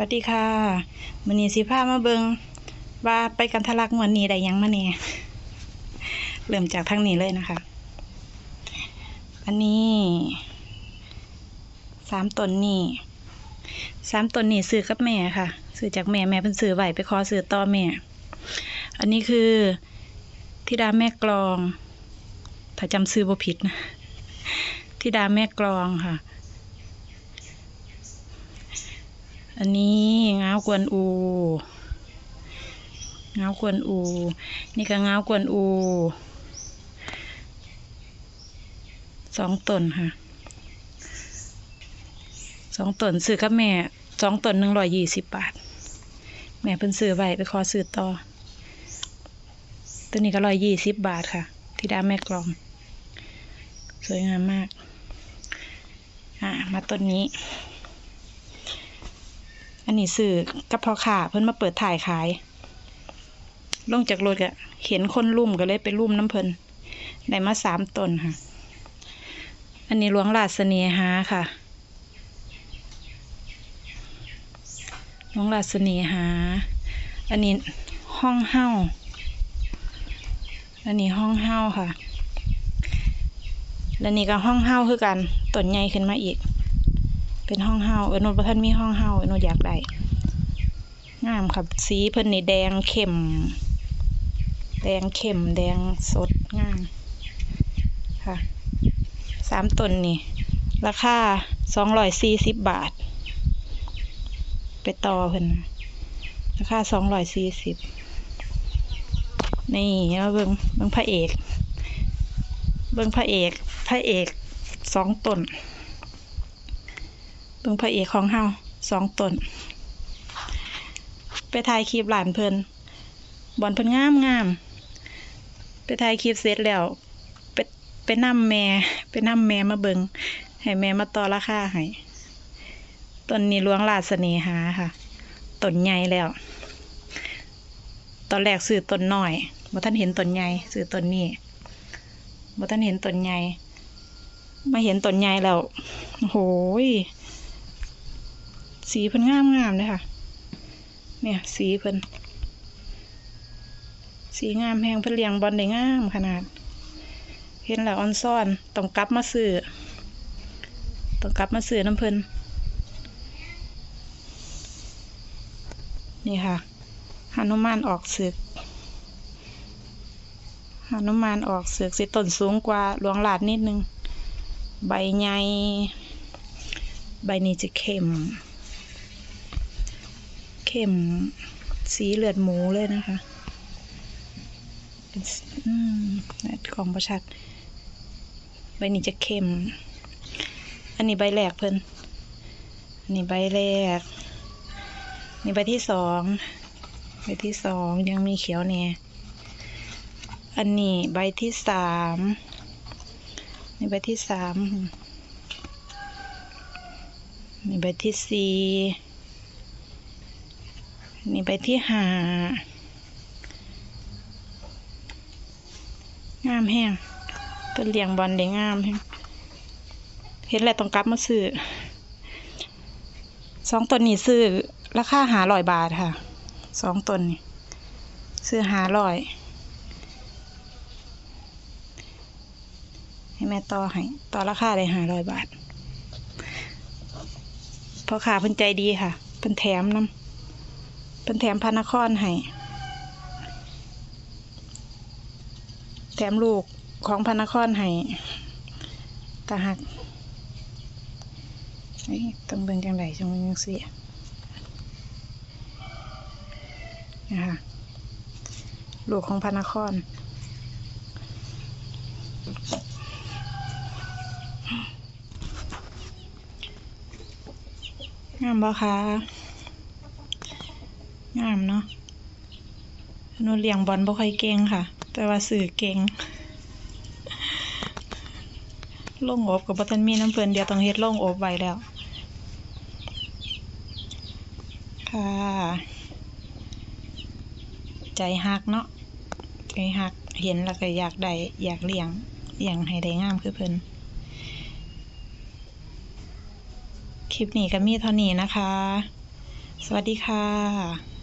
วัสดีค่ะมื้อนี้สิพามาเบิงว่าไปกันทะลักงวันนี้ได้ยังมาแหน่เริ่มจากทางนี้เลยนะคะ อันนี้สามตนนี่สามตนนี่ซื้อกับแม่ค่ะ ซื้อจากแม่แม่เป็นซื้อไหวไปขอซื้อต่อแม่ อันนี้คือธิดาแม่กลอง ถ้าจำซื้อบ่ผิดนะธิดาแม่กลองค่ะ อันนี้เงาวกวนอูเงาวกวนอู นี่ก็เงาวกวนอูสองต้นค่ะสองต้นซื้อกับแม่สองต้นหนึ่งร้อยยี่สิบบาท แม่เพิ่นซื้อไว้ไปขอซื้อต่อ ตัวนี้ก็ร้อยยี่สิบบาทค่ะที่ด้าแม่กลอง สวยงามมาก อ่ามาต้นนี้ อันนี้ซื้อกับพ่อค้าเพิ่นมาเปิดถ่ายขาย ลงจากรถอะเห็นคนลุ่มก็เลยไปลุ่มน้ำเพิ่นได้มาสามตนค่ะ อันนี้หลวงราชเสน่หาค่ะหลวงราชเสน่หา อันนี้ห้องเฮ้าอันนี้ห้องเฮ้าค่ะ แล้วนี่ก็ห้องเฮ้าคือกันต้นใหญ่ขึ้นมาอีก เป็นห้องเฮาเออนุชบ่ท่านมีห้องเฮาเออนุชอยากได้งามครับสีเพิ่นนี่แดงเข้ม แดงเข้มแดงสดงามค่ะสามต้นนี่ราคาสองร้อยสี่สิบบาท ไปต่อเพิ่นราคาสองร้อยสี่สิบนี่มาเบิงเบิงพระเอก เบิงพระเอก พระเอกสองต้น เบิ่งพระเอกของเฮาสองตน ไปถ่ายคลิปหลานเพิ่นบอลเพิ่นงามงามไปถ่ายคลิปเสร็จแล้ว ไปไปนำแม่ไปนำแม่มาเบิงให้แม่มาต่อราคาให้ต้นนี้ลวงราชเสน่หาค่ะต้นใหญ่แล้ว ตอนแรกซื้อต้นน้อยบ่ท่านเห็นต้นใหญ่ซื้อต้นนี้บ่ท่านเห็นต้นใหญ่มาเห็นต้นใหญ่แล้วโอ้โหย สีเพิ่นงามงามเลยค่ะ เนี่ยสีเพิ่นสีงามแหงเพิ่นเลี้ยงบอลได้งามขนาด เห็นแล้วออนซ่อนต้องกลับมาซื้อต้องกลับมาซื้อน้ำเพิ่นนี่ค่ะหนุมานออกศึกหนุมานออกศึกสิต้นสูงกว่าหลวงหลาดนิดนึง ใบใหญ่ใบนี้จะเข้ม เข้มสีเลือดหมูเลยนะคะเป็นอของประชัด ใบนี้จะเข้ม อันนี้ใบแรกเพิ่นอันนี้ใบแรก นี่ใบที่สองใบที่สองยังมีเขียวเนี่ยอันนี้ใบที่สามนี่ใบที่สามนี่ใบที่สี่ นี่ใบที่หางามแห้งเป็นเลี้ยงบอลได้งามแห้งเห็นแล้วต้องกลับมาซื้อสองต้นนี้ซื้อราคาหาร้อยบาทค่ะสองต้นนี่ซื้อหาร้อยให้แม่ต่อให้ต่อราคาได้หาร้อยบาทเพราะขาเพิ่นใจดีค่ะเพิ่นแถมน้ำ เป็นแถมพระนครให้แถมลูกของพระนครให้ตาหักต้องเบิ่งจังไดจังมันยังเสียนะคะลูกของพระนครงามบ่คะ งามเนาะนูเลี้ยงบอลบ่ค่อยเก่งค่ะ แต่ว่าสื่อเก่งลงอบกับบ่ทันมีน้ำเพลินเดียวต้องเฮ็ดลงอบไว้แล้ว ค่ะ ใจฮักเนาะใจฮักเห็นแล้วก็อยากได้อยากเลี้ยงเลี้ยงให้ได้งามคือเพิ่นคลิปนี้ก็มีเท่านี้นะคะ สวัสดีค่ะ